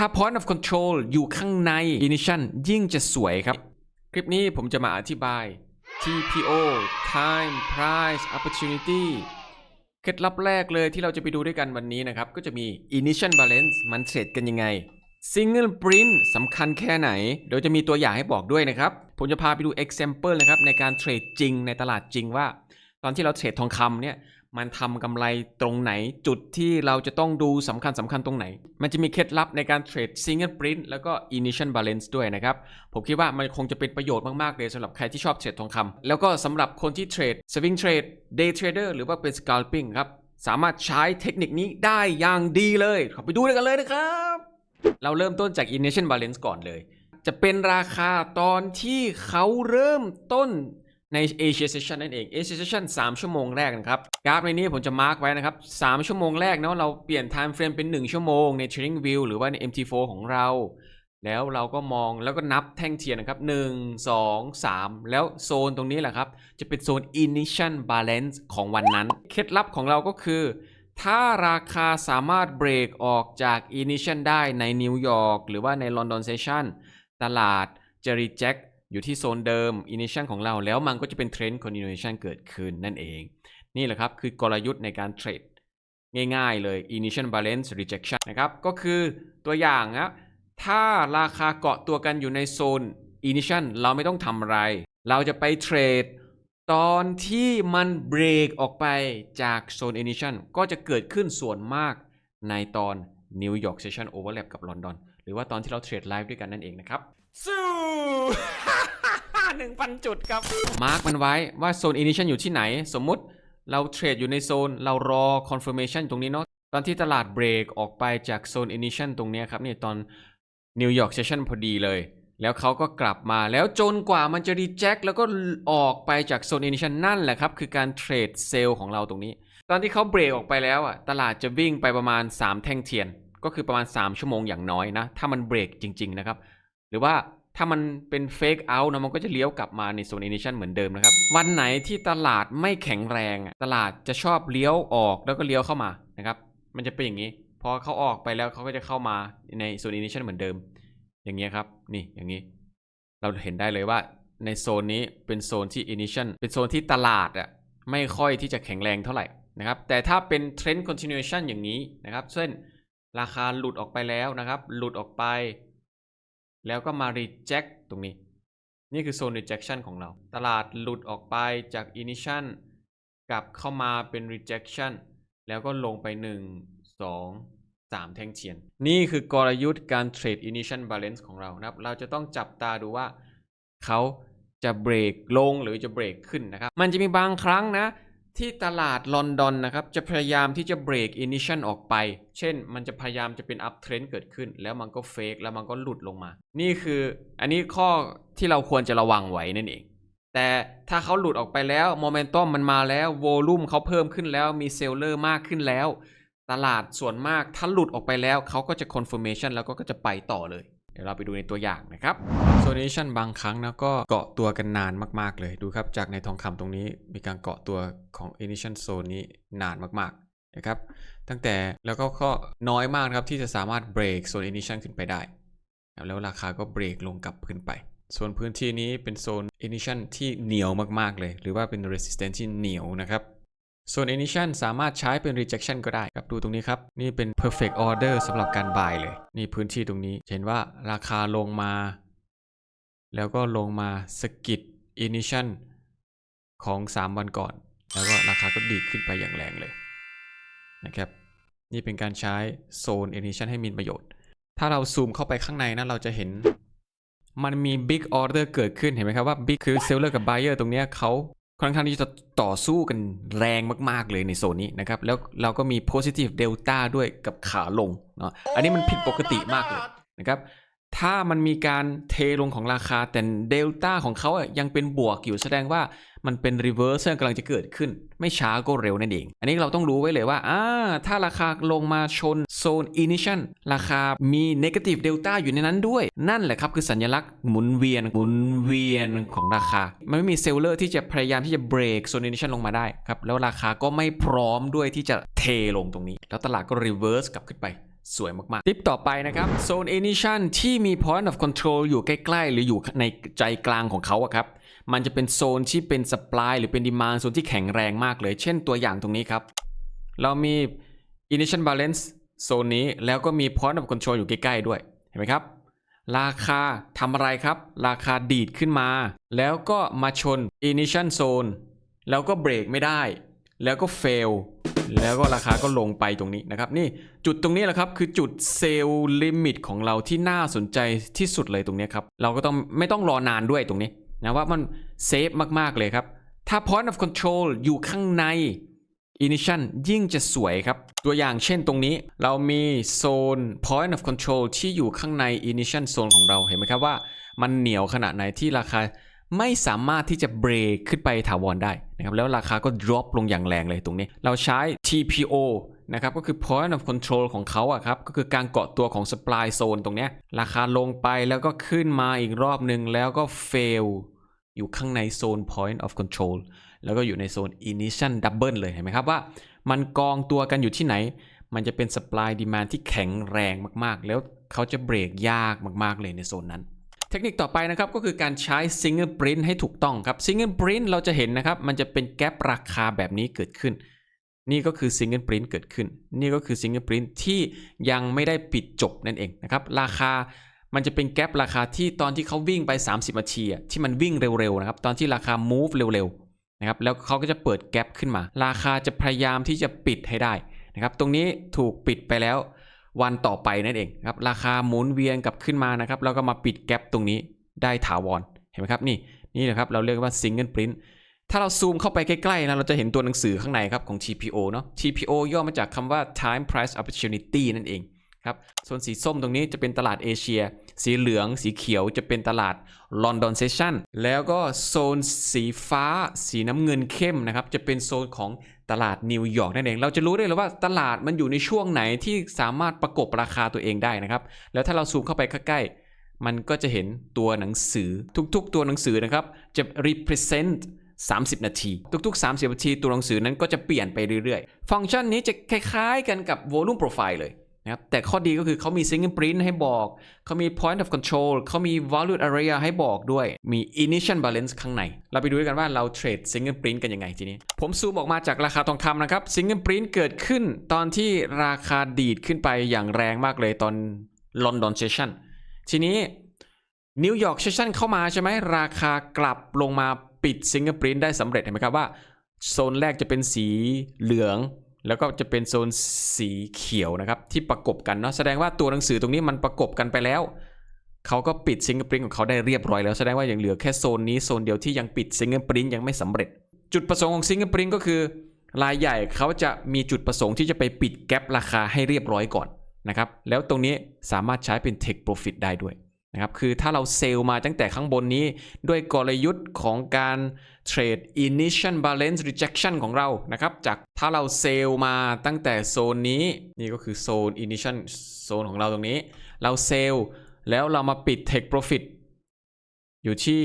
ถ้า point of control อยู่ข้างใน initial ยิ่งจะสวยครับ คลิปนี้ผมจะมาอธิบาย TPO time price opportunity เคล็ดลับแรกเลยที่เราจะไปดูด้วยกันวันนี้นะครับ ก็จะมี initial balance มันเทรดกันยังไง single print สำคัญแค่ไหน เดี๋ยวจะมีตัวอย่างให้บอกด้วยนะครับ ผมจะพาไปดู example นะครับในการเทรดจริงในตลาดจริงว่า ตอนที่เราเทรดทองคำเนี่ย มันทำกำไรตรงไหน จุดที่เราจะต้องดูสำคัญสำคัญตรงไหน มันจะมีเคล็ดลับในการเทรด single print แล้วก็ initial balance ด้วยนะครับ ผมคิดว่ามันคงจะเป็นประโยชน์มาก ๆ เลยสำหรับใครที่ชอบเทรดทองคำแล้วก็สำหรับคนที่เทรด swing trade day trader หรือว่าเป็น scalping ครับ สามารถใช้เทคนิคนี้ได้อย่างดีเลยขอไปดูด้วยกันเลยนะครับ เราเริ่มต้นจาก initial balance ก่อนเลย จะเป็นราคาตอนที่เขาเริ่มต้น ใน Asia Session นั่นเอง Asia Session 3ชั่วโมงแรกนะครับกราฟในนี้ผมจะมาร์กไว้นะครับ3ชั่วโมงแรกเนาะเราเปลี่ยน time frame เป็น 1 ชั่วโมงใน Trading View หรือว่าใน MT4 ของเรา แล้วเราก็มองแล้วก็นับแท่งเทียนนะครับ 1 2 3 แล้วโซนตรงนี้แหละครับ จะเป็นโซน Initial Balance ของวันนั้น เคล็ดลับของเราก็คือถ้าราคาสามารถเบรกออกจาก Initial ได้ในนิวยอร์กหรือว่าในลอนดอนเซสชันตลาดจะ reject อยู่ที่โซนเดิม Initial ของเราแล้วมันก็จะเป็น Trend Continuation เกิดขึ้นนั่นเอง นี่แหละครับ คือกลยุทธ์ในการเทรดง่ายๆเลย Initial Balance Rejection นะครับก็คือตัวอย่างนะถ้าราคาเกาะตัวกันอยู่ในโซน Initial เราไม่ต้องทำอะไร เราจะไปเทรดตอนที่มันเบรกออกไปจากโซน Initial ก็จะเกิดขึ้นส่วนมากในตอน New York Session Overlap กับลอนดอน หรือว่าตอนที่เราเทรดไลฟ์ด้วยกันนั่นเองนะครับ สู้ หนึ่งพันจุดครับ มาร์กมันไว้ว่าโซน Initial อยู่ที่ไหน สมมุติเราเทรดอยู่ในโซน เรารอ Confirmation ตรงนี้เนาะ ตอนที่ตลาดเบรกออกไปจากโซน Initial ตรงนี้ครับนี่ตอน New York Session พอดีเลย แล้วเขาก็กลับมาแล้วจนกว่ามันจะ reject แล้วก็ออกไปจากโซน Initial นั่นแหละครับ คือการเทรดเซลล์ของเราตรงนี้ ตอนที่เขาเบรกออกไปแล้วอะตลาดจะวิ่งไปประมาณ 3 แท่งเทียน ก็คือประมาณ 3 ชั่วโมงอย่างน้อยนะ ถ้ามันเบรกจริง ๆ นะครับ หรือว่าถ้ามันเป็นเฟกเอาท์นะมันก็จะเลี้ยวกลับมาในโซน initial เหมือนเดิมนะครับ วันไหนที่ตลาดไม่แข็งแรง ตลาดจะชอบเลี้ยวออกแล้วก็เลี้ยวเข้ามานะครับ มันจะเป็นอย่างนี้พอเขาออกไปแล้วเขาก็จะเข้ามาในโซน initial เหมือนเดิม อย่างเงี้ยครับ นี่อย่างนี้ เราเห็นได้เลยว่าในโซนนี้เป็นโซนที่ initial เป็นโซนที่ตลาดอะไม่ค่อยที่จะแข็งแรงเท่าไหร่นะครับ แต่ถ้าเป็น trend continuation อย่างนี้นะครับ เช่นราคาหลุดออกไปแล้วนะครับ หลุดออกไป แล้วก็มา reject ตรงนี้ นี่คือโซน rejection ของเรา ตลาดหลุดออกไปจาก initial กลับเข้ามาเป็น rejection แล้วก็ลงไป 1 2 3 แท่งเทียน นี่คือกลยุทธ์การเทรด initial balance ของเรานะครับ เราจะต้องจับตาดูว่าเขาจะเบรกลงหรือจะเบรกขึ้นนะครับ มันจะมีบางครั้งนะ ที่ตลาดลอนดอนนะครับ จะพยายามที่จะเบรก initial ออกไป เช่นมันจะพยายามจะเป็น up trend เกิดขึ้น แล้วมันก็เฟกแล้วมันก็หลุดลงมา นี่คืออันนี้ข้อที่เราควรจะระวังไว้นั่นเอง แต่ถ้าเขาหลุดออกไปแล้วโมเมนตัมมันมาแล้วโวลูมเขาเพิ่มขึ้นแล้วมีเซลเลอร์มากขึ้นแล้ว ตลาดส่วนมากถ้าหลุดออกไปแล้วเขาก็จะ confirmation แล้วก็จะไปต่อเลย ดี๋ยวเราไปดูในตัวอย่างนะครับโซน initial บางครั้งนะก็เกาะตัวกันนานมากๆเลยดูครับจากในทองคำตรงนี้มีการเกาะตัวของ initial zone นี้นานมากๆนะครับตั้งแต่แล้วก็ก็น้อยมากครับที่จะสามารถเบรกโซน initial ขึ้นไปได้ แล้วราคาก็เบรกลงกลับขึ้นไป ส่วนพื้นที่นี้เป็นโซน initial ที่เหนียวมากๆเลย หรือว่าเป็น resistance ที่เหนียวนะครับ ส่วน initial สามารถใช้เป็น rejection ก็ได้ครับดูตรงนี้ครับ นี่เป็น perfect order สำหรับการ buy เลย นี่พื้นที่ตรงนี้เห็นว่าราคาลงมา แล้วก็ลงมาสกิด initial ของ 3 วันก่อน แล้วก็ราคาก็ดีขึ้นไปอย่างแรงเลยนะครับ นี่เป็นการใช้โซน initial ให้มีประโยชน์ ถ้าเราซูมเข้าไปข้างในนะเราจะเห็นมันมี big order เกิดขึ้นเห็นไหมครับว่า big คือ seller กับ buyer ตรงนี้เขา ค่อนข้างที่จะต่อสู้กันแรงมาก ๆ เลยในโซนนี้นะครับ แล้วเราก็มี positive delta ด้วยกับขาลงเนาะอันนี้มันผิดปกติมากเลยนะครับ ถ้ามันมีการเทลงของราคาแต่เดลต้าของเขาอะยังเป็นบวกอยู่แสดงว่ามันเป็นรีเวิร์สกำลังจะเกิดขึ้น ไม่ช้าก็เร็วนั่นเอง อันนี้เราต้องรู้ไว้เลยว่าอ่าถ้าราคาลงมาชนโซน initial ราคามี negative delta อยู่ในนั้นด้วย นั่นแหละครับคือสัญลักษณ์หมุนเวียนหมุนเวียนของราคา มันไม่มีเซลเลอร์ที่จะพยายามที่จะเบรกโซน initial ลงมาได้ครับแล้วราคาก็ไม่พร้อมด้วยที่จะเทลงตรงนี้ แล้วตลาดก็รีเวิร์สกลับขึ้นไปสวยมาก ๆ ทิปต่อไปนะครับ โซน initial ที่มี point of control อยู่ใกล้ ๆ หรืออยู่ในใจกลางของเขาอะครับ มันจะเป็นโซนที่เป็น supply หรือเป็น demand โซนที่แข็งแรงมากเลย เช่นตัวอย่างตรงนี้ครับ เรามี initial balance โซนนี้แล้วก็มี point of control อยู่ใกล้ๆด้วย เห็นไหมครับ ราคาทำอะไรครับ ราคาดีดขึ้นมา แล้วก็มาชน initial zone แล้วก็เบรกไม่ได้ แล้วก็ fail แล้วก็ราคาก็ลงไปตรงนี้นะครับ นี่จุดตรงนี้แหละครับ คือจุดเซลล์ลิมิตของเราที่น่าสนใจที่สุดเลยตรงนี้ครับ เราก็ต้องไม่ต้องรอนานด้วยตรงนี้ นะว่ามันเซฟมาก ๆ เลยครับ ถ้า point of control อยู่ข้างใน initial ยิ่งจะสวยครับ ตัวอย่างเช่นตรงนี้เรามีโซน point of control ที่อยู่ข้างใน initial zone ของเราเห็นไหมครับว่า มันเหนียวขนาดไหนที่ราคาไม่สามารถที่จะเบรกขึ้นไปถาวรได้นะครับแล้วราคาก็ drop ลงอย่างแรงเลยตรงนี้ เราใช้ TPO นะครับก็คือ point of control ของเขาอะครับก็คือการเกาะตัวของ supply zone ตรงเนี้ยราคาลงไปแล้วก็ขึ้นมาอีกรอบหนึ่งแล้วก็ fail อยู่ข้างในโซน point of control แล้วก็อยู่ในโซน initial double เลยเห็นไหมครับว่ามันกองตัวกันอยู่ที่ไหน มันจะเป็น supply demand ที่แข็งแรงมากๆ แล้วเขาจะเบรกยากมากๆเลยในโซนนั้น เทคนิคต่อไปนะครับก็คือการใช้ single print ให้ถูกต้องครับ single print เราจะเห็นนะครับ มันจะเป็นแกลบราคาแบบนี้เกิดขึ้น นี่ก็คือ single print เกิดขึ้น นี่ก็คือ single print ที่ยังไม่ได้ปิดจบนั่นเองนะครับ ราคามันจะเป็นแกลบราคาที่ตอนที่เขาวิ่งไป 30นาทีที่มันวิ่งเร็วๆนะครับ ตอนที่ราคา move เร็วๆนะครับ แล้วเขาก็จะเปิดแกลบขึ้นมา ราคาจะพยายามที่จะปิดให้ได้นะครับ ตรงนี้ถูกปิดไปแล้ววันต่อไปนั่นเองครับ ราคาหมุนเวียนกลับขึ้นมานะครับ แล้วก็มาปิดแกลบตรงนี้ได้ถาวร เห็นไหมครับ นี่ นี่นะครับ เราเรียกว่า single print ถ้าเราซูมเข้าไปใกล้ๆนะเราจะเห็นตัวหนังสือข้างในครับของ TPO เนาะ TPO ย่อมาจากคำว่า time price opportunity นั่นเองครับส่วนสีส้มตรงนี้จะเป็นตลาดเอเชีย สีเหลืองสีเขียวจะเป็นตลาดลอนดอนเซสชั่นแล้วก็โซนสีฟ้า สีน้ำเงินเข้มนะครับ จะเป็นโซนของตลาดนิวยอร์กนั่นเอง เราจะรู้ได้เลยว่าตลาดมันอยู่ในช่วงไหนที่สามารถประกบราคาตัวเองได้นะครับ แล้วถ้าเราซูมเข้าไปใกล้ๆมันก็จะเห็นตัวหนังสือทุกๆ ตัวหนังสือนะครับจะ represent 30 นาที ทุกๆ 30 นาที ตัวหนังสือนั้นก็จะเปลี่ยนไปเรื่อยๆ ฟังก์ชันนี้จะคล้ายๆ กันกับ volume profile เลยนะครับแต่ข้อดีก็คือเขามี single print ให้บอก เขามี point of control เขามี value area ให้บอกด้วย มี initial balance ข้างใน เราไปดูกันว่าเราเทรด single print กันยังไงทีนี้ ผมซูมออกมาจากราคาทองคำนะครับ single print เกิดขึ้นตอนที่ราคาดีดขึ้นไปอย่างแรงมากเลยตอน London session ทีนี้นิวยอร์กเซสชั่นเข้ามาใช่ไหมราคากลับลงมา ปิดซิงเกิลปรินได้สำเร็จเห็นไหมครับว่าโซนแรกจะเป็นสีเหลือง แล้วก็จะเป็นโซนสีเขียวนะครับ ที่ประกบกันเนาะแสดงว่าตัวหนังสือตรงนี้มันประกบกันไปแล้วเขาก็ปิดซิงเกิลปรินของเขาได้เรียบร้อยแล้วแสดงว่ายังเหลือแค่โซนนี้โซนเดียวที่ยังปิดซิงเกิลปรินยังไม่สำเร็จ จุดประสงค์ของซิงเกิลปรินก็คือรายใหญ่เขาจะมีจุดประสงค์ที่จะไปปิดแกลบราคาให้เรียบร้อยก่อนนะครับแล้วตรงนี้สามารถใช้เป็น take profit ได้ด้วย นะครับคือถ้าเราเซลล์มาตั้งแต่ข้างบนนี้ ด้วยกลยุทธ์ของการเทรด initial balance rejection ของเรานะครับจากถ้าเราเซลล์มาตั้งแต่โซนนี้ นี่ก็คือโซน initial โซนของเราตรงนี้ เราเซลล์แล้วเรามาปิด take profit อยู่ที่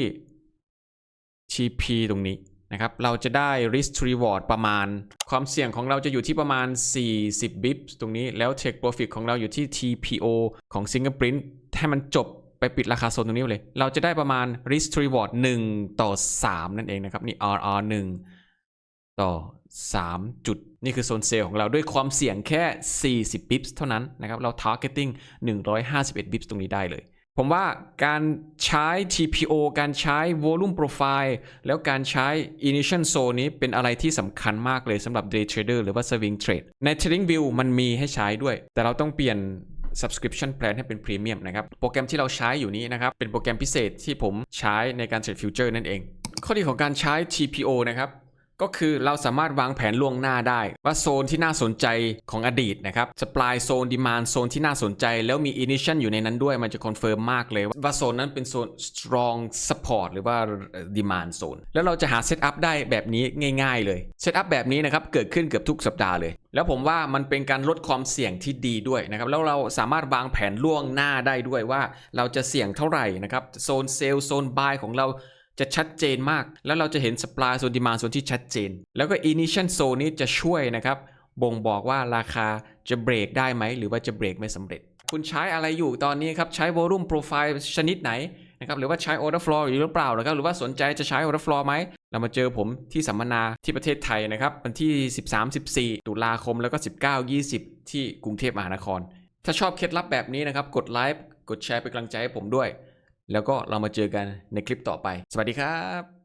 TP ตรงนี้นะครับเราจะได้ risk to reward ประมาณ ความเสี่ยงของเราจะอยู่ที่ประมาณ 40 bips ตรงนี้แล้ว take profit ของเราอยู่ที่ TPO ของ Single Print ให้มันจบ ไปปิดราคาโซนตรงนี้เลย เราจะได้ประมาณ risk to reward 1 ต่อ 3 นั่นเองนะครับ นี่ RR 1 ต่อ 3 จุด นี่คือโซนเซลล์ของเราด้วยความเสี่ยงแค่ 40 bips เท่านั้นนะครับ เรา targeting 151 bips ตรงนี้ได้เลย ผมว่าการใช้ TPO การใช้ volume profile แล้วการใช้ initial zone นี้เป็นอะไรที่สำคัญมากเลยสำหรับ day trader หรือว่า swing trade ใน trading view มันมีให้ใช้ด้วย แต่เราต้องเปลี่ยน subscription plan ให้เป็น premium นะครับโปรแกรมที่เราใช้อยู่นี้นะครับเป็นโปรแกรมพิเศษที่ผมใช้ในการเทรดฟิวเจอร์นั่นเอง ข้อดีของการใช้ TPO นะครับ ก็คือเราสามารถวางแผนล่วงหน้าได้ ว่าโซนที่น่าสนใจของอดีตนะครับ supply โซน demand โซนที่น่าสนใจ แล้วมี initial อยู่ในนั้นด้วยมันจะคอนเฟิร์มมากเลยว่าโซนนั้นเป็นโซน strong support หรือว่า demand zone แล้วเราจะหา setup ได้แบบนี้ง่าย ๆ เลย setup แบบนี้นะครับเกิดขึ้นเกือบทุกสัปดาห์เลย แล้วผมว่ามันเป็นการลดความเสี่ยงที่ดีด้วยนะครับแล้วเราสามารถวางแผนล่วงหน้าได้ด้วยว่า เราจะเสี่ยงเท่าไหร่นะครับโซนเซลล์โซน buy ของเรา จะชัดเจนมาก แล้วเราจะเห็น supply โซน demand โซนที่ชัดเจน แล้วก็ initial zone นี้จะช่วยนะครับ บ่งบอกว่าราคาจะเบรกได้ไหม หรือว่าจะเบรกไม่สำเร็จ คุณใช้อะไรอยู่ตอนนี้ครับ ใช้ volume profile ชนิดไหนนะครับหรือว่าใช้ order flow อยู่หรือเปล่านะครับหรือว่าสนใจจะใช้ order flow ไหมเรามาเจอผมที่สัมมนาที่ประเทศไทยนะครับวันที่ 13-14 ตุลาคมแล้วก็ 19-20 ที่กรุงเทพมหานคร ถ้าชอบเคล็ดลับแบบนี้นะครับ กดไลค์กดแชร์เป็นกำลังใจให้ผมด้วย แล้วก็เรามาเจอกันในคลิปต่อไป สวัสดีครับ